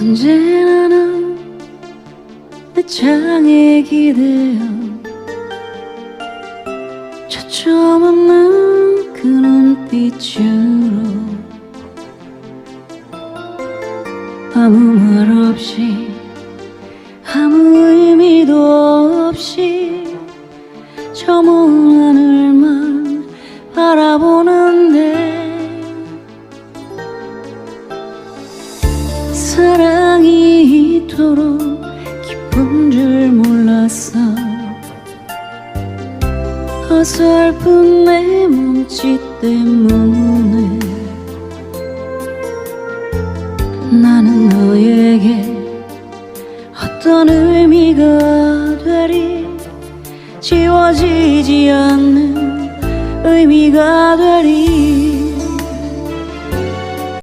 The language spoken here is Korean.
언제나 넌내 창에 기대어 초점 없는 그 눈빛으로 아무 말 없이 아무 의미도 없이 저 먼 하늘 사랑이 이토록 기쁜 줄 몰랐어 어설픈 내 몸짓 때문에 나는 너에게 어떤 의미가 되리? 지워지지 않는 의미가 되리